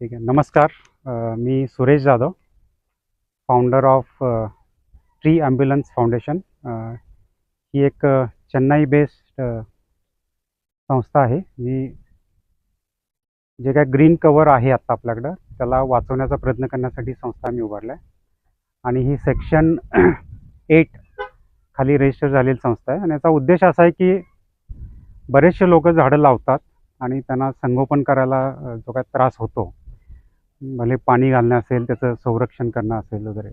ठीक आहे. नमस्कार. मी Suresh Jadhav founder of tree ambulance foundation ही एक चेन्नई बेस्ड संस्था आहे. जी जे काय ग्रीन कवर आहे आत्ता आपल्याकडं त्याला वाचवण्याचा प्रयत्न करण्यासाठी संस्था मी उभारल्या. आहे आणि ही सेक्शन एट खाली रजिस्टर झालेली संस्था आहे. आणि याचा उद्देश असा आहे की बरेचसे लोक झाडं लावतात आणि त्यांना संगोपन करायला जो काय त्रास होतो भले पाणी घालणं असेल त्याचं संरक्षण करणं असेल वगैरे.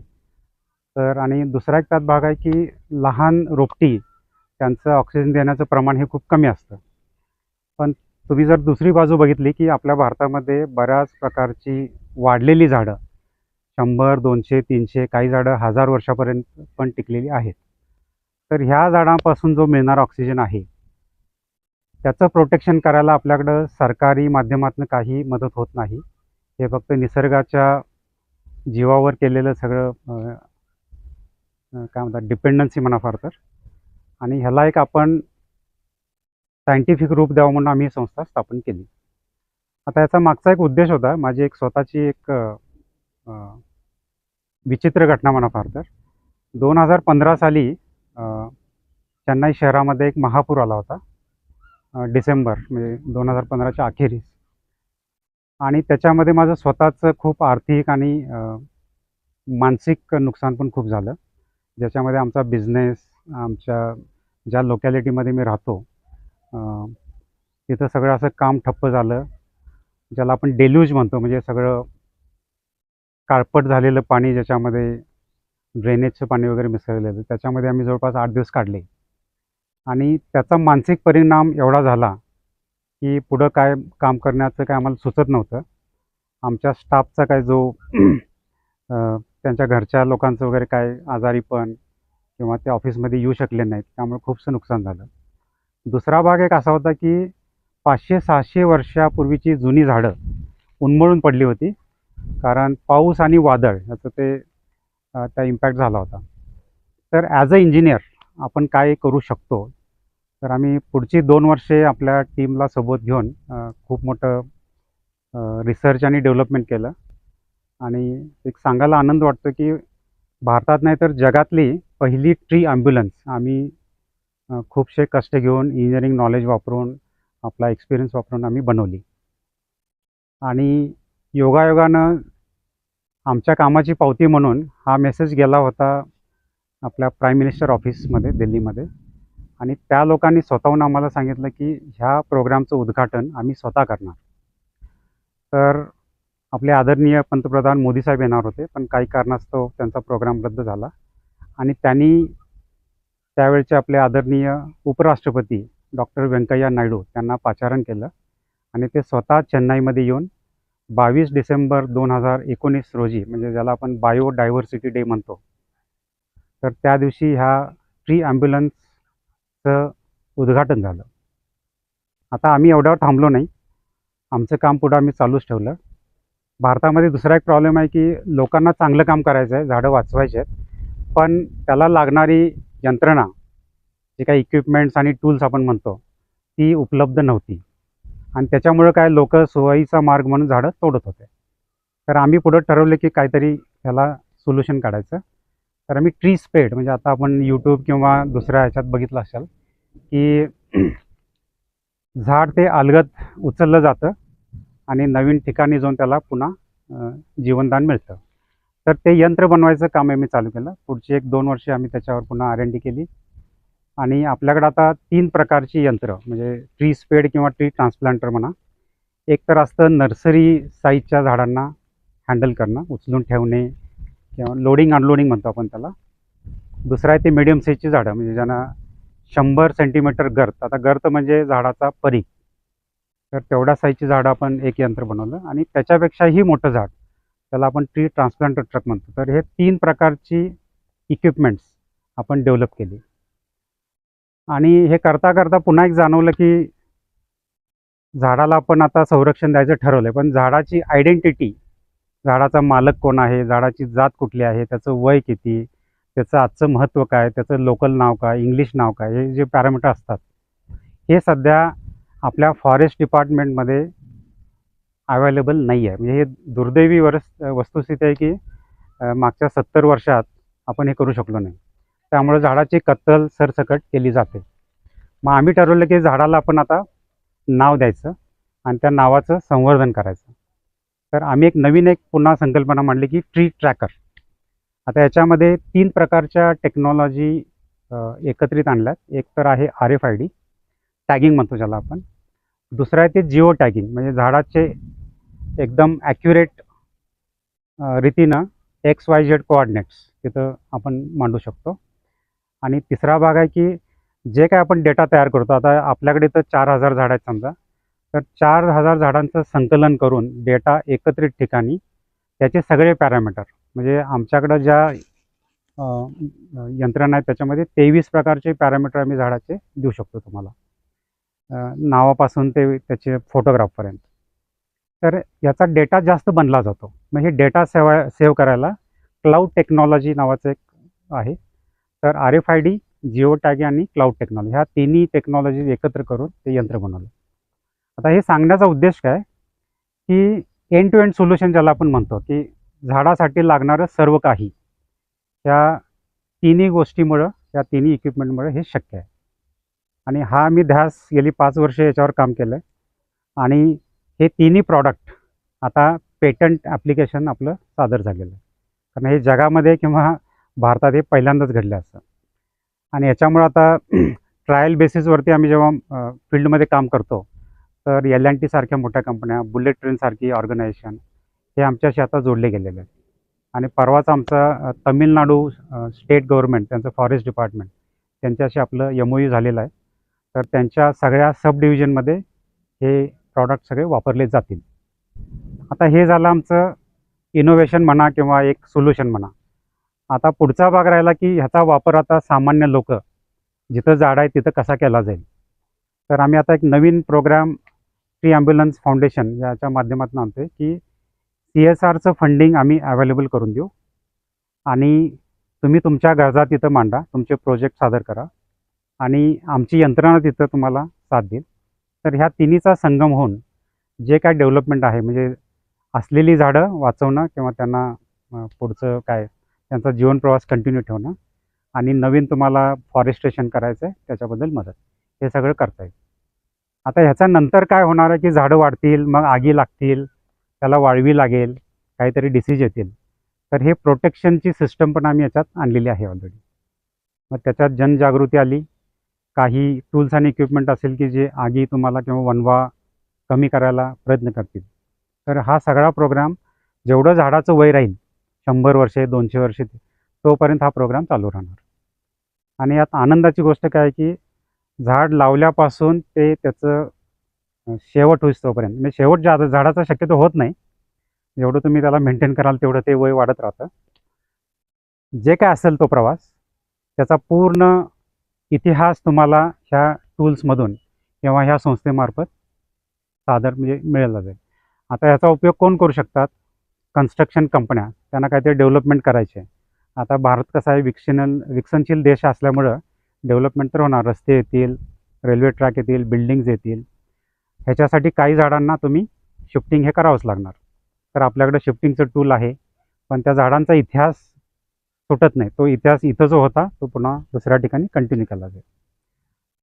तर आणि दुसरा एक त्यात भाग आहे की लहान रोपटी त्यांचं ऑक्सिजन देण्याचं प्रमाण हे खूप कमी असतं. पण तुम्ही जर दुसरी बाजू बघितली की आपल्या भारतामध्ये बऱ्याच प्रकारची वाढलेली झाडं शंभर दोनशे तीनशे काही झाडं हजार वर्षापर्यंत पण टिकलेली आहेत. तर ह्या झाडांपासून जो मिळणारा ऑक्सिजन आहे त्याचं प्रोटेक्शन करायला आपल्याकडं सरकारी माध्यमातून काही मदत होत नाही. हे फक्त निसर्गाच्या जीवावर केलेलं सगळं काय म्हणतात डिपेंडन्सी म्हणा फार तर. आणि ह्याला एक आपण सायंटिफिक रूप द्यावं म्हणून आम्ही ही संस्था स्थापन केली. आता याचा मागचा एक उद्देश होता माझी एक स्वतःची एक विचित्र घटना म्हणा फार तर. दोन हजार पंधरा साली चेन्नई शहरामध्ये एक महापूर आला होता डिसेंबर म्हणजे दोन हजार पंधराच्या अखेरीस. आणि त्याच्यामध्ये माझं स्वतःचं खूप आर्थिक आणि मानसिक नुकसान पण खूप झालं. ज्याच्यामध्ये आमचा बिझनेस आमच्या ज्या लोकॅलिटीमध्ये मी राहतो तिथं सगळं असं काम ठप्प झालं. ज्याला आपण डेल्यूज म्हणतो म्हणजे सगळं काळपट झालेलं पाणी ज्याच्यामध्ये ड्रेनेजचं पाणी वगैरे मिसळलेलं त्याच्यामध्ये आम्ही जवळपास आठ दिवस काढले. आणि त्याचा मानसिक परिणाम एवढा झाला की पुढं काय काम करण्याचं काय आम्हाला सुचत नव्हतं. आमच्या स्टाफचा काय जो त्यांच्या घरच्या लोकांचं वगैरे काय आजारीपण किंवा ते ऑफिसमध्ये येऊ शकले नाहीत त्यामुळे खूपसं नुकसान झालं. दुसरा भाग एक असा होता की पाचशे सहाशे वर्षापूर्वीची जुनी झाडं उन्मळून पडली होती. कारण पाऊस आणि वादळ याचं ते त्या इम्पॅक्ट झाला होता. तर ॲज अ इंजिनियर आपण काय करू शकतो? तर आम्ही पुढची दोन वर्षे आपल्या टीमला सोबत घेऊन खूप मोठं रिसर्च आणि डेव्हलपमेंट केलं. आणि एक सांगायला आनंद वाटतो की भारतात नाही तर जगातली पहिली ट्री ॲम्ब्युलन्स आम्ही खूपसे कष्ट घेऊन इंजिनिअरिंग नॉलेज वापरून आपला एक्सपिरियन्स वापरून आम्ही बनवली. आणि योगायोगानं आमच्या कामाची पावती म्हणून हा मेसेज गेला होता आपल्या प्राईम मिनिस्टर ऑफिसमध्ये दिल्लीमध्ये. आणि त्या लोकांनी स्वतःहून आम्हाला सांगितलं की ह्या प्रोग्रामचं उद्घाटन आम्ही स्वतः करणार. तर आपले आदरणीय पंतप्रधान मोदी साहेब येणार होते पण काही कारणास्तव त्यांचा प्रोग्राम रद्द झाला. आणि त्यांनी त्यावेळचे आपले आदरणीय उपराष्ट्रपती डॉक्टर व्यंकय्या नायडू त्यांना पाचारण केलं आणि ते स्वतः चेन्नईमध्ये येऊन बावीस डिसेंबर दोन हजार एकोणीस रोजी म्हणजे ज्याला आपण बायोडायव्हर्सिटी डे म्हणतो तर त्या दिवशी ह्या ट्री ॲम्ब्युलन्सचं उद्घाटन झालं. आता आम्ही एवढ्यावर थांबलो नाही. आमचं काम पुढं आम्ही चालूच ठेवलं. भारतामध्ये दुसरा एक प्रॉब्लेम आहे की लोकांना चांगलं काम करायचं आहे झाडं वाचवायचे आहेत. पण त्याला लागणारी यंत्रणा जे काही इक्विपमेंट्स आणि टूल्स आपण म्हणतो ती उपलब्ध नव्हती. आणि त्याच्यामुळं काय लोक सोयीचा मार्ग म्हणून झाडं तोडत होते. तर आम्ही पुढं ठरवलं की काहीतरी त्याला सोल्युशन काढायचं. तर आम्ही ट्री स्पेड म्हणजे आता आपण यूट्यूब किंवा दुसऱ्या ह्याच्यात बघितलं असाल की झाड ते अलगत उचललं जातं आणि नवीन ठिकाणी जाऊन त्याला पुन्हा जीवनदान मिळतं. तर ते यंत्र बनवायचं काम आम्ही चालू केलं. पुढची एक दोन वर्षे आम्ही त्याच्यावर पुन्हा आर एन डी केली. आणि आपल्याकडे आता तीन प्रकारची यंत्र म्हणजे ट्री स्पेड किंवा ट्री ट्रान्सप्लांटर म्हणा. एक तर असतं नर्सरी साईजच्या झाडांना हँडल करणं उचलून ठेवणे किंवा लोडिंग अनलोडिंग म्हणतो आपण त्याला. दुसरं आहे ते मिडियम साईजची झाडं म्हणजे ज्यांना शंभर सेंटीमीटर गर्त आता गर्त म्हणजे झाडाचा परी. तर तेवढ्या साईजची झाडं आपण एक यंत्र बनवलं. आणि त्याच्यापेक्षाही मोठं झाड त्याला आपण ट्री ट्रान्सप्लांटर ट्रक म्हणतो. तर हे तीन प्रकारची इक्विपमेंट्स आपण डेव्हलप केली. आणि हे करता करता पुन्हा एक जाणवलं की झाडाला आपण आता संरक्षण द्यायचं ठरवलं आहे पण झाडाची आयडेंटिटी झाडाचा मालक कोण आहे? झाडाची जात कुठली आहे? त्याचं वय किती? त्याचं आजचं महत्त्व काय? त्याचं लोकल नाव काय? इंग्लिश नाव काय? हे जे पॅरामीटर असतात हे सध्या आपल्या फॉरेस्ट डिपार्टमेंटमध्ये अवेलेबल नाही आहे म्हणजे हे दुर्दैवी वरस वस्तुस्थिती आहे की मागच्या सत्तर वर्षात आपण हे करू शकलो नाही. त्यामुळे झाडाची कत्तल सरसकट केली जाते. मग आम्ही ठरवलं की झाडाला आपण आता नाव द्यायचं आणि त्या नावाचं संवर्धन करायचं. तर आम्ही एक नवीन एक पुन्हा संकल्पना मांडली की ट्री ट्रॅकर आता याच्यामध्ये तीन प्रकारच्या टेक्नॉलॉजी एकत्रित आणल्यात. एक तर आहे R F I D tagging म्हणतो ज्याला आपण. दुसरं आहे ते जिओ टॅगिंग म्हणजे झाडाचे एकदम ॲक्युरेट रीतीनं एक्स वाय झेड कोऑर्डिनेट्स तिथं आपण मांडू शकतो. आणि तिसरा भाग आहे की जे काय आपण डेटा तयार करतो. आता आपल्याकडे तर चार हजार झाडं आहेत समजा. तर चार हजार झाडांचं संकलन करून डेटा एकत्रित ठिकाणी त्याचे सगळे पॅरामीटर म्हणजे आमच्याकडं ज्या यंत्रणा आहेत त्याच्यामध्ये तेवीस प्रकारचे पॅरामीटर आम्ही झाडाचे देऊ शकतो तुम्हाला. नावापासून ते त्याचे फोटोग्राफपर्यंत तर याचा डेटा जास्त बनला जातो. मग हे डेटा सेवा सेव्ह करायला क्लाउड टेक्नॉलॉजी नावाचं एक आहे. तर R F I D geo tag आणि क्लाउड टेक्नॉलॉजी ह्या तिन्ही टेक्नॉलॉजी एकत्र करून ते यंत्र बनवलं. आता हे सांगण्याचा उद्देश काय? की एंड टू एंड सोल्युशन ज्याला आपण म्हणतो की झाडासाठी लागणारं सर्व काही या तिन्ही गोष्टीमुळं या तिन्ही इक्विपमेंटमुळे हे शक्य आहे. आणि हा मी ध्यास गेली पाच वर्ष याच्यावर काम केलं आहे आणि हे तिन्ही प्रॉडक्ट आता पेटंट ॲप्लिकेशन आपलं सादर झालेलं आहे. कारण हे जगामध्ये किंवा भारतात हे पहिल्यांदाच घडलं असं. आणि याच्यामुळं आता ट्रायल बेसिसवरती आम्ही जेव्हा फील्डमध्ये काम करतो तर एल अँड टी सारख्या मोठ्या कंपन्या बुलेट ट्रेनसारखी ऑर्गनायझेशन हे आमच्याशी आता जोडले गेलेले आहेत. आणि परवाच आमचा तमिळनाडू स्टेट गव्हर्नमेंट त्यांचं फॉरेस्ट डिपार्टमेंट त्यांच्याशी आपलं एम ओ यू झालेलं आहे. तर त्यांच्या सगळ्या सब डिव्हिजनमध्ये हे प्रॉडक्ट सगळे वापरले जातील. आता हे झालं आमचं इनोव्हेशन म्हणा किंवा एक सोल्युशन म्हणा. आता पुढचा भाग राहिला की ह्याचा वापर आता सामान्य लोक जिथं झाड आहे तिथं कसा केला जाईल? तर आम्ही आता एक नवीन प्रोग्राम फ्री ॲम्ब्युलन्स फाउंडेशन याच्या माध्यमातून आणतोय की सी एस आरचं फंडिंग आम्ही अवेलेबल करून देऊ. आणि तुम्ही तुमच्या गरजा तिथं मांडा तुमचे प्रोजेक्ट सादर करा. आणि आमची यंत्रणा तिथं तुम्हाला साथ देईल. तर ह्या तिन्हीचा संगम होऊन जे काय डेव्हलपमेंट आहे म्हणजे असलेली झाडं वाचवणं किंवा त्यांना पुढचं काय त्यांचा जीवन प्रवास कंटिन्यू ठेवणं आणि नवीन तुम्हाला फॉरेस्ट्रेशन करायचं आहे त्याच्याबद्दल मदत. हे सगळं करता येईल. आता ह्याच्या नंतर काय होणार आहे की झाडं वाढतील मग आगी लागतील त्याला वाळवी लागेल काहीतरी डिसीज येतील. तर हे प्रोटेक्शनची सिस्टम पण आम्ही याच्यात आणलेली आहे ऑलरेडी मग त्याच्यात जनजागृती आली. काही टूल्स आणि इक्विपमेंट असेल की जे आगी तुम्हाला किंवा वनवा कमी करायला प्रयत्न करतील. तर हा सगळा प्रोग्राम जेवढं झाडाचं वय राहील शंभर वर्षे दोनशे वर्षे तोपर्यंत हा प्रोग्राम चालू राहणार. आणि यात आनंदाची गोष्ट काय आहे की झाड लावल्यापासून ते त्याचं शेवट होईस तोपर्यंत म्हणजे शेवट जा झाडाचा शक्यतो होत नाही. जेवढं तुम्ही त्याला मेंटेन कराल तेवढं ते वय वाढत राहतं. जे काय असेल तो प्रवास त्याचा पूर्ण इतिहास तुम्हाला ह्या टूल्समधून किंवा ह्या संस्थेमार्फत सादर म्हणजे मिळाला जाईल. आता याचा उपयोग कोण करू शकतात? कन्स्ट्रक्शन कंपन्या त्यांना काहीतरी डेव्हलपमेंट करायचे आता भारत कसा आहे विकसन विकसनशील देश असल्यामुळं डेव्हलपमेंट तर होणार रस्ते येतील रेल्वे ट्रॅक येतील बिल्डिंग्ज येतील. ह्याच्यासाठी काही झाडांना तुम्ही शिफ्टिंग हे करावंच लागणार. तर आपल्याकडे शिफ्टिंगचं टूल आहे पण त्या झाडांचा इतिहास सुटत नाही. तो इतिहास इथं जो होता तो पुन्हा दुसऱ्या ठिकाणी कंटिन्यू केला जाईल.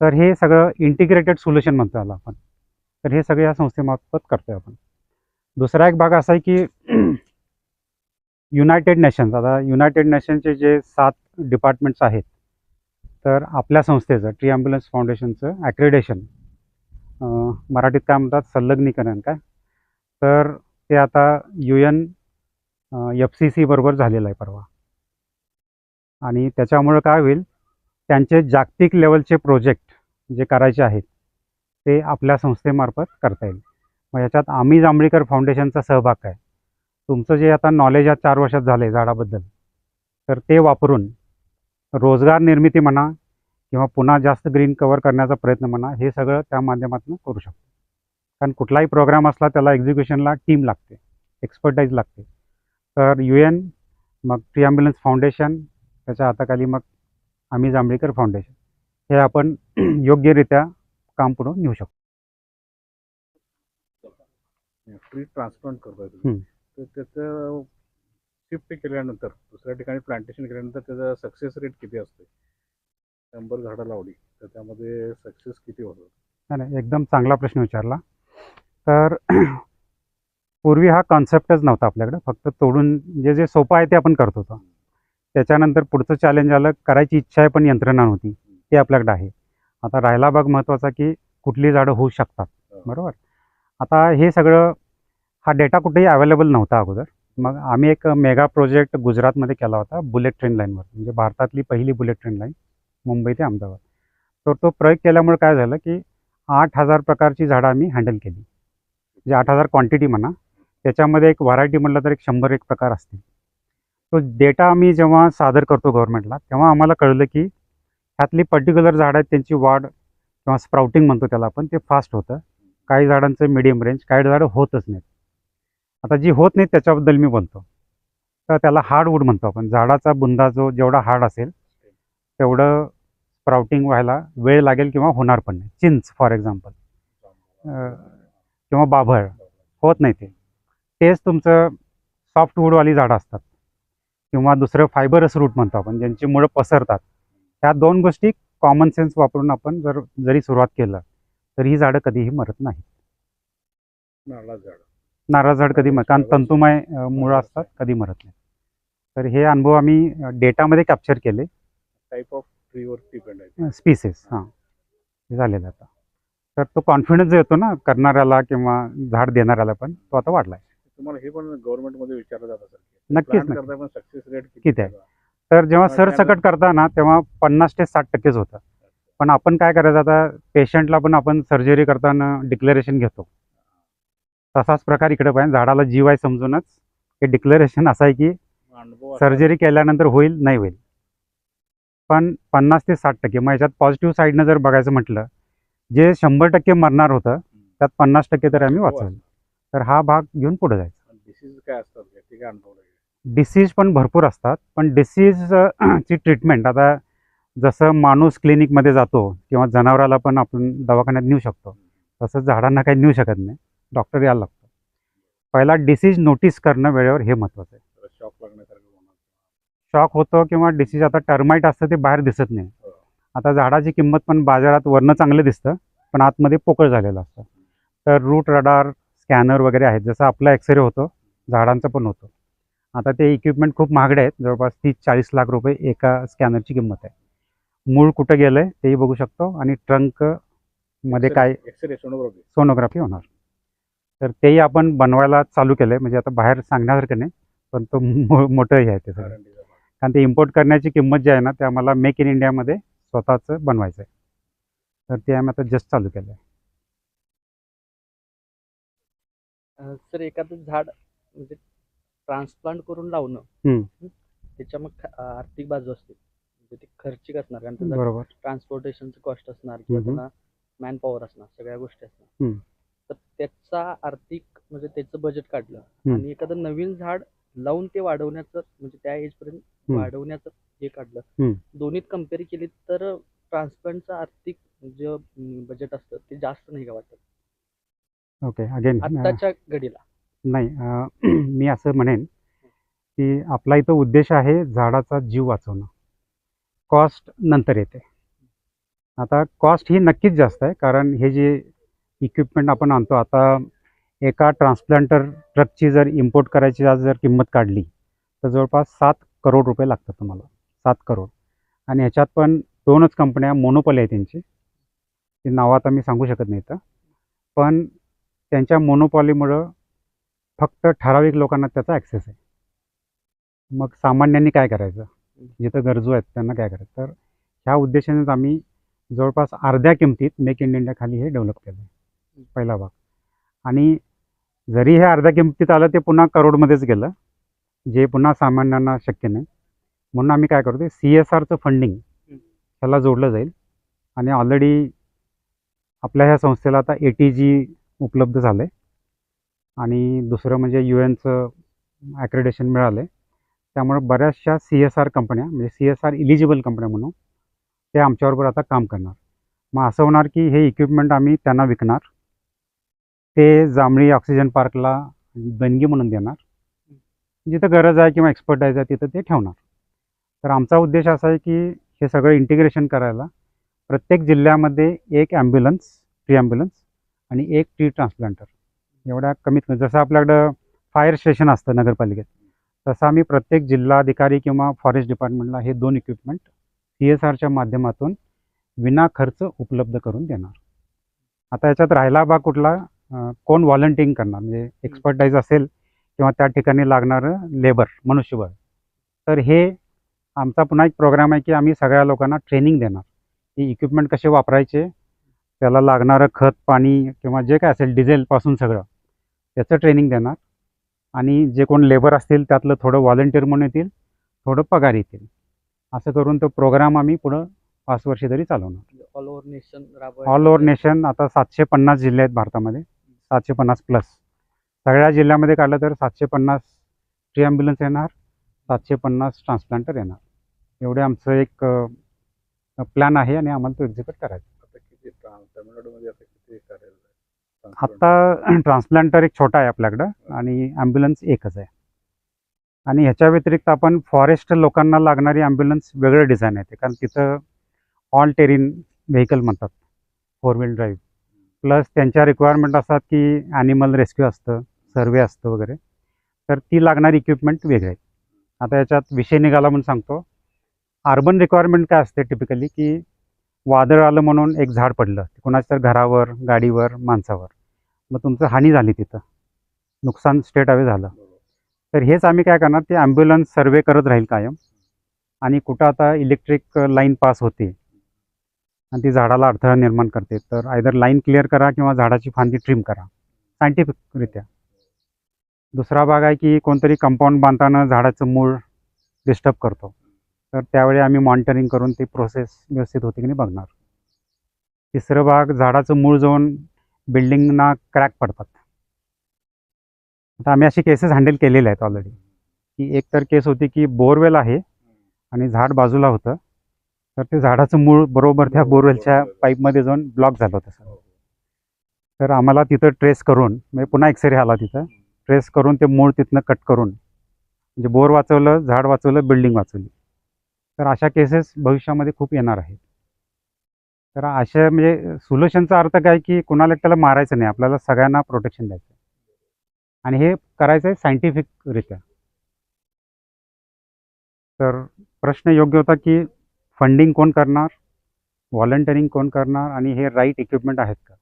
तर हे सगळं इंटिग्रेटेड सोल्युशन म्हणतो याला आपण. तर हे सगळं या संस्थेमार्फत करतोय आपण. दुसरा एक भाग असा आहे की युनायटेड नेशन्स आता युनायटेड नेशनचे जे सात डिपार्टमेंट्स आहेत तर आपल्या संस्थेचं ट्री ॲम्ब्युलन्स फाउंडेशनचं ॲक्रेडेशन मराठीत काय म्हणतात? संलग्नीकरण काय? तर ते आता U N F C C बरोबर झालेलं आहे परवा. आणि त्याच्यामुळं काय होईल? त्यांचे जागतिक लेवलचे प्रोजेक्ट जे करायचे आहेत ते आपल्या संस्थेमार्फत करता येईल. मग याच्यात आम्ही जांभळीकर फाउंडेशनचा सहभाग काय? तुमचं जे आता नॉलेज आज चार वर्षात झालं आहे झाडाबद्दल तर ते वापरून रोजगार निर्मिती म्हणा किंवा पुन्हा जास्त ग्रीन कवर करण्याचा प्रयत्न म्हणा हे सगळं त्या माध्यमातून करू शकतो. कारण कुठलाही प्रोग्राम असला त्याला एक्झिक्युशनला टीम लागते एक्सपर्टाईज लागते. तर यू एन मग ट्री ॲम्ब्युलन्स फाउंडेशन त्याच्या हाताखाली मग आम्ही जांभळीकर फाउंडेशन हे आपण योग्यरित्या काम पुढं नेऊ शकतो. ट्री ट्रान्सप्लांट करतोय. तर त्याचं शिफ्ट केल्यानंतर दुसऱ्या ठिकाणी प्लांटेशन केल्यानंतर त्याचा सक्सेस रेट किती असते शंभर झाडं लावली तर त्यामध्ये सक्सेस किती होतं? नाही, नाही एकदम चांगला प्रश्न विचारला. तर पूर्वी हा कॉन्सेप्टच नव्हता आपल्याकडे. फक्त तोडून जे जे सोपं आहे ते आपण करत होतो. त्याच्यानंतर पुढचं चॅलेंज आलं करायची इच्छा आहे पण यंत्रणा नव्हती. ते आपल्याकडे आहे. आता राहिला भाग महत्त्वाचा की कुठली झाडं होऊ शकतात. बरोबर? आता हे सगळं हा डेटा कुठेही अवेलेबल नव्हता अगोदर. मग आम्ही एक मेगा प्रोजेक्ट गुजरातमध्ये केला होता बुलेट ट्रेन लाईनवर म्हणजे भारतातली पहिली बुलेट ट्रेन लाईन मुंबई ते अहमदाबाद. तर तो प्रयोग केल्यामुळे काय झालं की आठ हजार प्रकारची झाडं आम्ही हँडल केली. म्हणजे आठ हजार क्वांटिटी म्हणा त्याच्यामध्ये एक व्हरायटी म्हटलं तर एक शंभर एक प्रकार असतील. तो डेटा आम्ही जेव्हा सादर करतो गव्हर्नमेंटला तेव्हा आम्हाला कळलं की ह्यातली पर्टिक्युलर झाडं आहेत त्यांची वाढ किंवा स्प्राउटिंग म्हणतो त्याला आपण ते फास्ट होतं. काही झाडांचं मिडियम रेंज काही झाडं होतच नाहीत. आता जी होत नाही त्याच्याबद्दल मी बोलतो तर त्याला हार्डवूड म्हणतो आपण. झाडाचा बुंदा जो जेवढा हार्ड असेल तेवढं स्प्राउटिंग व्हायला वेळ लागेल किंवा होणार पण नाही. चिंच फॉर एक्झाम्पल किंवा बाभळ. होत नाही ते. तेच तुमचं सॉफ्टवूडवाली झाडं असतात. किंवा दुसरं फायबरस रूट म्हणतो आपण ज्यांची मुळं पसरतात. ह्या दोन गोष्टी कॉमन सेन्स वापरून आपण जर जरी सुरुवात केलं तर ही झाडं कधीही मरत नाही नारळाचं झाड. नारळ झाड कधी मर कारण तंतुमय मुळं असतात कधी मरत नाही. तर हे अनुभव आम्ही डेटामध्ये कॅप्चर केले. टाईप ऑफ ट्रीवर डिपेंड आहे. स्पीसेस हां. हे झालेलं आता. तर तो कॉन्फिडन्स जो येतो ना करणाऱ्याला किंवा झाड देणाऱ्याला पण तो आता वाढला आहे. तुम्हाला हे पण गव्हर्नमेंटमध्ये विचारलं जात असेल नक्कीच, पण सक्सेस रेट किती आहे? तर जेव्हा सरसकट करता ना तेव्हा पन्नास ते साठ टक्केच होतं. पण आपण काय करायचं आता पेशंटला पण आपण सर्जरी करताना डिक्लेरेशन घेतो. तसाच प्रकार इकडे पाहिजे झाडाला जीव आहे समजूनच. हे डिक्लेरेशन असं आहे की सर्जरी केल्यानंतर होईल नाही होईल. पण पन्नास ते साठ टक्के मग याच्यात पॉझिटिव्ह साईडनं जर बघायचं म्हटलं जे शंभर टक्के मरणार होतं त्यात पन्नास टक्के तरी आम्ही वाचवलं. तर हा भाग घेऊन पुढे जायचं. डिसीज काय असतात डिसीज पण भरपूर असतात पण डिसीज ची ट्रीटमेंट आता जसं माणूस क्लिनिकमध्ये जातो किंवा जनावराला पण आपण दवाखान्यात नेऊ शकतो. तसं झाडांना काही नेऊ शकत नाही. डॉक्टर यायला लागतो पहिला डिसीज नोटीस करणं वेळेवर हे महत्त्वाचं आहे. शॉक लागण्यासारखं शॉक होतो किंवा डिसीज आता टर्माईट असतं ते बाहेर दिसत नाही. आता झाडाची किंमत पण बाजारात वरनं चांगलं दिसतं पण आतमध्ये पोकळ झालेलं असतं. तर रूट रडार स्कॅनर वगैरे आहेत. जसं आपला एक्सरे होतो झाडांचा पण होतो. आता ते इक्विपमेंट खूप महागडे आहेत. जवळपास तीस चाळीस लाख रुपये एका स्कॅनरची किंमत आहे. मूळ कुठं गेलं आहे तेही बघू शकतो आणि ट्रंकमध्ये काय एक्सरे सोनोग्राफी सोनोग्राफी होणार. तर तेही आपण बनवायला चालू केलं आहे म्हणजे आता बाहेर सांगण्यासारखं नाही पण तो मो मोठंही आहे ते सगळं कारण ते इम्पोर्ट करण्याची किंमत जी आहे ना ते आम्हाला मेक इन इंडियामध्ये स्वतःचं बनवायचं आहे तर ते आम्ही आता जस्ट चालू केलं आहे सर एखादं झाड म्हणजे ट्रान्सप्लांट करून लावणं. हं? त्याच्या मग आर्थिक बाजू असते म्हणजे ते खर्चिक असणार कारण त्याचा बरोबर ट्रान्सपोर्टेशनचं कॉस्ट असणार किंवा. त्यांना मॅन पॉवर असणार सगळ्या गोष्टी. असणार तर त्याचा आर्थिक म्हणजे त्याचं बजेट काढलं. आणि एखादं नवीन झाड लावून ते वाढवण्याचं म्हणजे त्या एज पर्यंत. वाढवण्याचं हे काढलं. दोन्हीत कंपेअर केली तर ट्रान्सप्लांटचं आर्थिक जे बजेट असतं ते जास्त नाही का वाटत ओके अगेन आत्ताच्या घडीला नाही मी असं म्हणेन की आपला इथं उद्देश आहे झाडाचा जीव वाचवणं कॉस्ट नंतर येते आता कॉस्ट ही नक्कीच जास्त आहे कारण हे जे इक्विपमेंट आपण आणतो. आता एका ट्रान्सप्लांटर ट्रकची जर इम्पोर्ट करायची आज जर किंमत काढली तर जवळपास सात करोड रुपये लागतात तुम्हाला. सात करोड. आणि ह्याच्यात पण दोनच कंपन्या मोनोपॉली आहे त्यांची. ती नावं आता मी सांगू शकत नाही तर पण त्यांच्या मोनोपॉलीमुळं फक्त ठराविक लोकांना त्याचा ॲक्सेस आहे. मग सामान्यांनी काय करायचं? जिथं गरजू आहेत त्यांना काय करायचं? तर ह्या उद्देशानेच आम्ही जवळपास अर्ध्या किमतीत मेक इन इंडिया खाली हे डेव्हलप केलं आहे पहिला भाग. आणि जरी हे अर्ध्या किमतीत आलं ते पुन्हा करोडमध्येच गेलं जे पुन्हा सामान्यांना शक्य नाही. म्हणून आम्ही काय करतो सी एस आरचं फंडिंग ह्याला जोडलं जाईल. आणि ऑलरेडी आपल्या ह्या संस्थेला आता ए टी जी उपलब्ध झालं आहे आणि दुसरं म्हणजे यू एनचं ॲक्रेडेशन मिळालं आहे त्यामुळे बऱ्याचशा सी एस आर कंपन्या म्हणजे सी एस आर इलिजिबल कंपन्या म्हणून ते आमच्याबरोबर आता काम करणार. मग असं होणार की हे इक्विपमेंट आम्ही त्यांना विकणार ते जांभळी ऑक्सिजन पार्कला देणगी म्हणून देणार. जिथं गरज आहे किंवा एक्सपर्टाईज आहे तिथं ते ठेवणार. तर आमचा उद्देश असा आहे की हे सगळं इंटिग्रेशन करायला प्रत्येक जिल्ह्यामध्ये एक ॲम्ब्युलन्स ट्री ॲम्ब्युलन्स आणि एक ट्री ट्रान्सप्लांटर एवढ्या कमीत कमी जसं आपल्याकडं फायर स्टेशन असतं नगरपालिकेत तसं आम्ही प्रत्येक जिल्हाधिकारी किंवा फॉरेस्ट डिपार्टमेंटला हे दोन इक्विपमेंट सी एस आरच्या माध्यमातून विना खर्च उपलब्ध करून देणार. आता याच्यात राहिला भाग कुठला? कोण व्हॉलंटिंग करणार? म्हणजे एक्सपर्टाईज असेल किंवा त्या ठिकाणी लागणारं लेबर मनुष्यबळ. तर हे आमचा पुन्हा एक प्रोग्राम आहे की आम्ही सगळ्या लोकांना ट्रेनिंग देणार. की इक्विपमेंट कसे वापरायचे त्याला लागणारं खत पाणी किंवा जे काय असेल डिझेलपासून सगळं त्याचं ट्रेनिंग देणार. आणि जे कोण लेबर असतील त्यातलं थोडं व्हॉलंटिअर म्हणून येतील थोडं पगार येतील. असं करून तो प्रोग्राम आम्ही पुढं पाच वर्षे तरी चालवणार. All over nation all over nation आता सातशे पन्नास जिल्हे आहेत भारतामध्ये. सातशे पन्नास प्लस सगळ्या जिल्ह्यामध्ये काढलं तर सातशे पन्नास ट्री ॲम्ब्युलन्स येणार सातशे पन्नास ट्रान्सप्लांटर येणार. एवढे आमचं एक प्लॅन आहे आणि आम्हाला तो एक्झिक्यूट करायचा? आत्ता ट्रान्सप्लांटर एक छोटा आहे आपल्याकडं आणि ॲम्ब्युलन्स एकच आहे. आणि ह्याच्या व्यतिरिक्त आपण फॉरेस्ट लोकांना लागणारी ॲम्ब्युलन्स वेगळं डिझाईन येते कारण तिथं ऑल टेरिन व्हेकल म्हणतात फोर व्हील ड्राईव्ह प्लस त्यांच्या रिक्वायरमेंट असतात की ॲनिमल रेस्क्यू असतं सर्वे असतं वगैरे. तर ती लागणारी इक्विपमेंट वेगळे. आहेत आता याच्यात विषय निघाला म्हणून सांगतो. अर्बन रिक्वायरमेंट काय असते टिपिकली की वादळ आलं म्हणून एक झाड पडलं. कोणाच्या तर घरावर गाडीवर माणसावर. मग तुमचं हानी झाली तिथं. नुकसान स्टेट अवे झालं. तर हेच आम्ही काय करणार ते ॲम्ब्युलन्स सर्वे करत राहील कायम. आणि कुठं आता इलेक्ट्रिक लाईन पास होते आणि ती झाडाला अडथळा निर्माण करते. तर आयदर लाईन क्लिअर करा किंवा झाडाची फांदी ट्रिम करा. सायंटिफिकरित्या दुसरा भाग आहे की कोणतरी कंपाऊंड बांधताना झाडाचं मूळ डिस्टर्ब करतो. तर त्यावेळी आम्ही मॉनिटरिंग करून ती प्रोसेस व्यवस्थित होते की नाही बघणार. तिसरं भाग झाडाचं मूळ जाऊन बिल्डिंगना क्रॅक पडतात. आता आम्ही असे केसेस हँडल केलेले आहेत ऑलरेडी की एक तर केस होती की बोरवेल आहे आणि झाड बाजूला होतं. तर ते झाडाचं मूळ बरोबर त्या बोरवेलच्या पाईपमध्ये जाऊन ब्लॉक झालं होतं सर. तर आम्हाला तिथं ट्रेस करून म्हणजे पुन्हा एक्सरे आला तिथं. ट्रेस करून ते मूळ तिथनं कट करून म्हणजे बोर वाचवलं झाड वाचवलं बिल्डिंग वाचवली. तर अशा केसेस भविष्यामध्ये खूप येणार आहेत. तर अशा म्हणजे सोल्युशनचा अर्थ काय की कुणाला त्याला मारायचं नाही आपल्याला सगळ्यांना प्रोटेक्शन द्यायचं. आणि हे करायचं आहे सायंटिफिकरित्या तर प्रश्न योग्य होता की फंडिंग कोण करणार? व्हॉलंटिअरिंग कोण करणार? आणि हे राईट इक्विपमेंट आहेत का?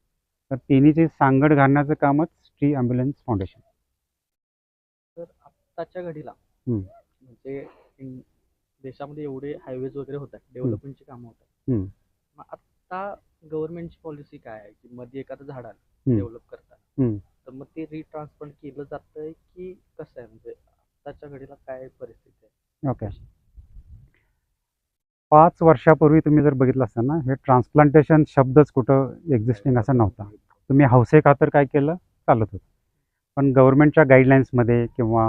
तर तिन्हीची सांगड घालण्याचं कामच श्री ॲम्ब्युलन्स फाउंडेशन तर आत्ताच्या घडीला. म्हणजे देशामध्ये एवढे हायवेज वगैरे होत आहेत डेव्हलपमेंटची कामं होत आहेत हम्म. मग आता गव्हर्नमेंटची पॉलिसी काय आहे? की मध्ये एखादं झाड आलं. डेव्हलप हम्म. तर मग ते रिट्रान्सप्लांट केलं जातंय की कसं आहे? म्हणजे आत्ताच्या घडीला काय परिस्थिती आहे? ओके पाच वर्षापूर्वी तुम्ही जर बघितलं असाल ना हे ट्रान्सप्लांटेशन शब्दच कुठं एक्झिस्टिंग असा नव्हता. तुम्ही हौसे खातर काय केलं? चालत होतं. पण गव्हर्नमेंटच्या गाईडलाईन्समध्ये किंवा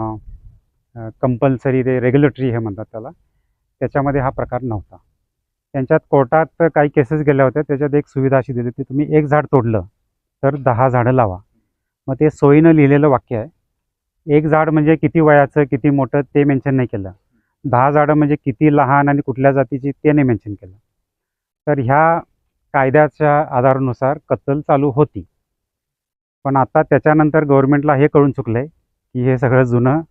कंपल्सरी ते रेग्युलेटरी हे म्हणतात त्याला त्याच्यामध्ये हा प्रकार नव्हता. त्यांच्यात कोर्टात काही केसेस गेल्या होत्या त्याच्यात एक सुविधा अशी दिली होती तुम्ही एक झाड तोडलं तर दहा झाडं लावा. मग ते सोयीनं लिहिलेलं वाक्य आहे. एक झाड म्हणजे किती वयाचं किती मोठं ते मेन्शन नाही केलं. दहा झाडं म्हणजे किती लहान आणि कुठल्या जातीची ते नाही मेन्शन केलं. तर ह्या कायद्याच्या आधारानुसार कत्तल चालू होती. पण आता त्याच्यानंतर गव्हर्मेंटला हे कळून चुकलं आहे की हे सगळं जुनं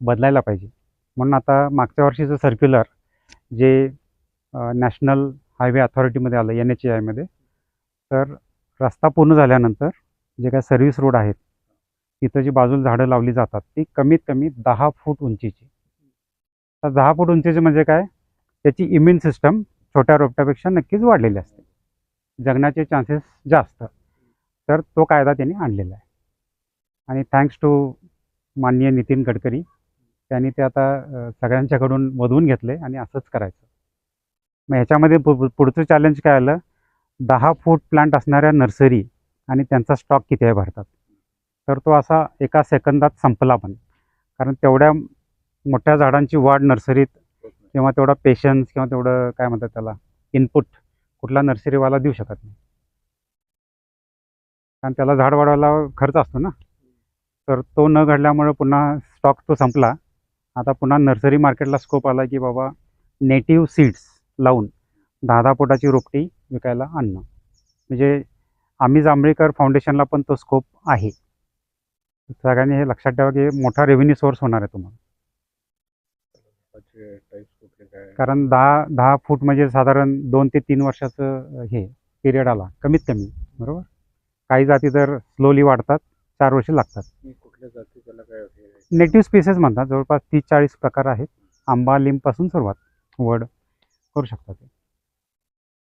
बदलायला पाहिजे. म्हणून आता मागच्या वर्षीचं सर्क्युलर जे नॅशनल हायवे अथॉरिटीमध्ये आलं एन एच ए आयमध्ये तर रस्ता पूर्ण झाल्यानंतर जे काय सर्व्हिस रोड आहेत तिथं जी बाजूला झाडं लावली जातात ती कमीत कमी दहा फूट उंचीची. तर दहा फूट उंचीचे म्हणजे काय? त्याची इम्युन सिस्टम छोट्या रोपट्यापेक्षा नक्कीच वाढलेली असते. जगण्याचे चान्सेस जास्त. तर तो कायदा त्यांनी आणलेला आहे. आणि थँक्स टू माननीय नितीन गडकरी त्यांनी ते आता सगळ्यांच्याकडून वधवून घेतले आणि असंच करायचं. मग ह्याच्यामध्ये पु पु- पुढचं चॅलेंज काय आलं? दहा फूट प्लांट असणाऱ्या नर्सरी आणि त्यांचा स्टॉक किती आहे भारतात? तर तो असा एका सेकंदात संपला पण. कारण तेवढ्या मोठ्या झाडांची वाढ नर्सरीत किंवा तेवढा पेशन्स किंवा तेवढं काय म्हणतात त्याला इनपुट कुठला नर्सरीवाला देऊ शकत नाही. कारण त्याला झाड वाढवायला खर्च असतो ना. तर तो न घडल्यामुळे पुन्हा स्टॉक तो संपला. आता पुन्हा नर्सरी मार्केटला स्कोप आला की बाबा नेटिव्ह सीड्स लावून दहा दहा फुटाची रोपटी विकायला आणणं. म्हणजे आम्ही जांभळीकर फाउंडेशनला पण तो स्कोप आहे. सगळ्यांनी हे लक्षात ठेवा की मोठा रेव्हेन्यू सोर्स होणार आहे तुम्हाला. झाडाचे टाईप्स कुठले काय? कारण दहा दहा फूट म्हणजे साधारण दोन ते तीन वर्षाचं हे पिरियड आला. कमीत कमी बरोबर? काही जाती तर स्लोली वाढतात चार वर्ष लागतात. मी कुठल्या जाती त्याला काय हे नेटिव्ह स्पीसेस म्हणतात जवळपास तीस चाळीस प्रकार आहेत. आंबा लिंबपासून सुरुवात वड करू शकतात ते.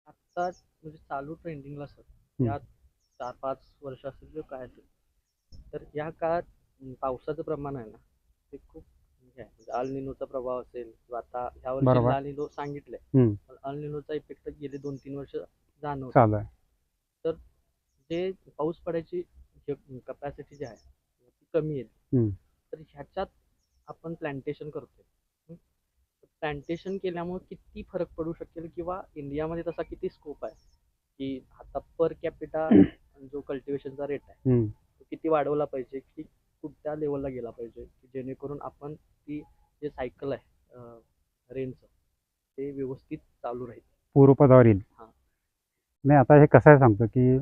आत्ता म्हणजे चालू ट्रेंडिंगला सर. या चार पाच वर्ष असेल किंवा काय असेल तर या काळात अं, पावसाचं प्रमाण आहे ना ते खूप हे आहे म्हणजे अल निनोचा प्रभाव असेल किंवा आता ह्या वर्षी बरोबर. अल निनो सांगितलंय हम्म. पण अल निनोचा इफेक्ट गेले दोन तीन वर्ष जाणवत चालू आहे जे पाऊस पडायची कपॅसिटी जी आहे ती कमी येते हम्म. तर ह्याच्यात आपण प्लांटेशन करतोय प्लांटेशन केल्यामुळे किती फरक पडू शकेल किंवा इंडियामध्ये तसा किती स्कोप आहे की आता पर कॅपिटा जो कल्टिवेशनचा रेट आहे हम्म. तो किती वाढवला पाहिजे की कुठल्या लेवलला गेला पाहिजे की जेणेकरून आपण ती जे सायकल आहे रेनचं ते व्यवस्थित चालू राहील. पूर्वपदावर येईल. हा. नाही आता हे कसं आहे सांगतो की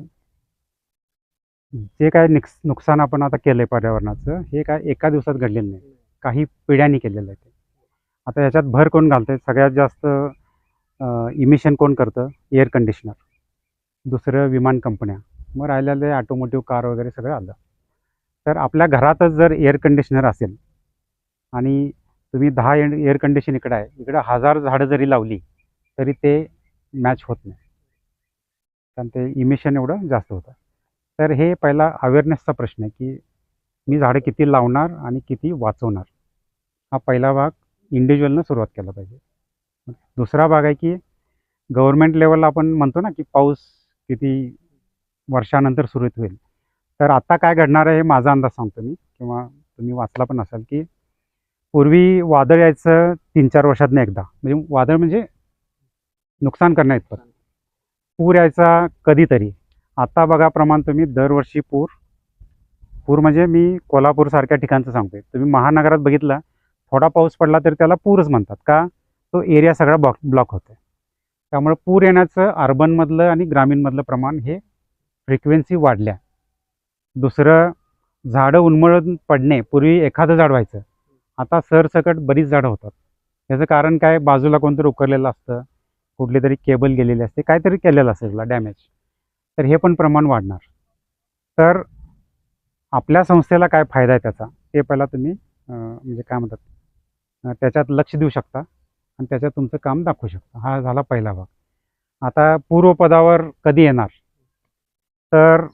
जे काय निक्स नुकसान आपण आता केलंय पर्यावरणाचं हे काय एका दिवसात घडलेलं नाही. काही पिढ्यांनी केलेलं आहे ते. आता याच्यात भर कोण घालतंय? सगळ्यात जास्त इमिशन कोण करतं? एअर कंडिशनर दुसरं विमान कंपन्या. मग राहिलेले ऑटोमोटिव्ह कार वगैरे सगळं आलं. तर आपल्या घरातच जर एअर कंडिशनर असेल आणि तुम्ही दहा एअर कंडिशन इकडं आहे. इकडं हजार झाडं जरी लावली तरी ते मॅच होत नाही. कारण ते इमिशन एवढं जास्त होतं. तर हे पहिला अवेअरनेसचा प्रश्न आहे की मी झाडं किती लावणार आणि किती वाचवणार. हा पहिला भाग इंडिव्हिज्युअलनं सुरुवात केला पाहिजे. दुसरा भाग आहे की गव्हर्मेंट लेवलला आपण म्हणतो ना की पाऊस किती वर्षानंतर सुरू होईल. तर आता काय घडणार आहे हे माझा अंदाज सांगतो मी. किंवा तुम्ही वाचला पण असाल की पूर्वी वादळ यायचं तीन चार वर्षातनं एकदा. म्हणजे वादळ म्हणजे नुकसान करण्या इतपत पूर यायचा कधीतरी. आता बघा प्रमाण तुम्ही दरवर्षी पूर. पूर म्हणजे मी कोल्हापूरसारख्या ठिकाणचं सांगतोय. तुम्ही महानगरात बघितलं थोडा पाऊस पडला तर त्याला पूरच म्हणतात. का? तो एरिया सगळा ब्लॉक ब्लॉक होतो त्यामुळे पूर येण्याचं अर्बनमधलं आणि ग्रामीणमधलं प्रमाण हे फ्रिक्वेन्सी वाढल्या. दुसरं झाडं उन्मळून पडणे. पूर्वी एखादं झाड व्हायचं. आता सरसकट बरीच झाडं होतात. याचं कारण काय? बाजूला कोणतरी उकरलेलं असतं. कुठली तरी केबल गेलेली असते. काहीतरी केलेलं असेल त्याला डॅमेज तर हे पण प्रमाण वाढणार. तर आपल्या संस्थेला काय फायदा आहे त्याचा? ते पहिला तुम्ही म्हणजे काय म्हणतात त्याच्यात लक्ष देऊ शकता. आणि त्याच्यात तुमचं काम दाखवू शकता. हा झाला पहिला भाग. आता पूर्वपदावर कधी येणार? तर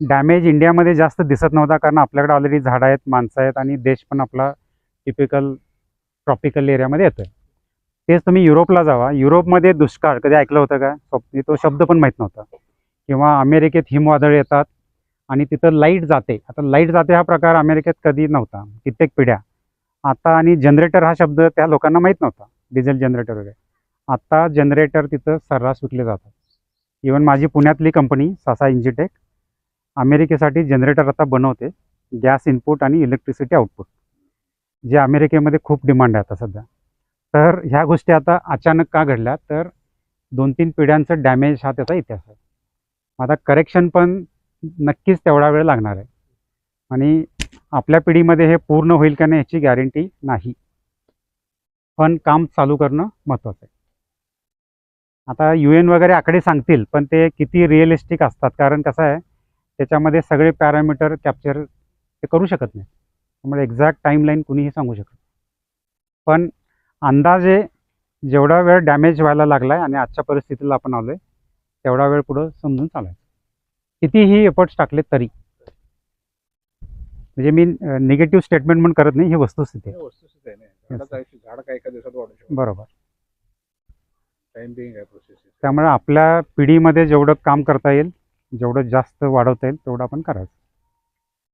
डॅमेज इंडियामध्ये जास्त दिसत नव्हता कारण आपल्याकडे ऑलरेडी झाडं आहेत माणसं आहेत आणि देश पण आपला टिपिकल ट्रॉपिकल एरियामध्ये येतोय. तेच तुम्ही युरोपला जावा. युरोपमध्ये दुष्काळ कधी ऐकलं होतं का? स्वप्नी तो शब्द पण माहीत नव्हता. किंवा अमेरिकेत हिमवादळ येतात आणि तिथं लाइट जाते. आता लाइट जाते हा प्रकार अमेरिकेत कधी नव्हता. कित्येक पिढ्या. आता आणि जनरेटर हा शब्द त्या लोकांना माहीत नव्हता. डिझेल जनरेटर वगैरे. आता जनरेटर तिथं सर्रास विकले जातात. इवन माझी पुण्यातली कंपनी सासा इंजिटेक अमेरिकेसाठी जनरेटर आता बनवते गॅस इनपुट आणि इलेक्ट्रिसिटी आउटपुट जे अमेरिकेमध्ये खूप डिमांड आहे आता सध्या. तर ह्या गोष्टी आता अचानक का घडल्या? तर दोन तीन पिढ्यांचं डॅमेज हा त्याचा इतिहास आहे. आता करेक्शन पण नक्कीच तेवढा वेळ लागणार आहे. आणि आपल्या पिढीमध्ये हे पूर्ण होईल का नाही याची गॅरंटी नाही. पण काम चालू करणं महत्त्वाचं आहे. आता यू एन वगैरे आकडे सांगतील पण ते किती रिअलिस्टिक असतात? कारण कसं आहे त्याच्यामध्ये सगळे पॅरामीटर कॅप्चर ते करू शकत नाही. त्यामुळे एक्झॅक्ट टाईमलाईन कुणीही सांगू शकत. पण अंदाजे जेवढा वेळ डॅमेज व्हायला लागला आहे आणि आजच्या परिस्थितीला आपण आलो आहे तेवढा वेळ पुढं समजून चालायचं. कितीही एफर्ट्स टाकले तरी. म्हणजे मी निगेटिव्ह स्टेटमेंट पण करत नाही ही वस्तुस्थिती आहे. बरोबर. त्यामुळे आपल्या पिढीमध्ये जेवढं काम करता येईल जेवढं जास्त वाढवता येईल तेवढं आपण करायचं.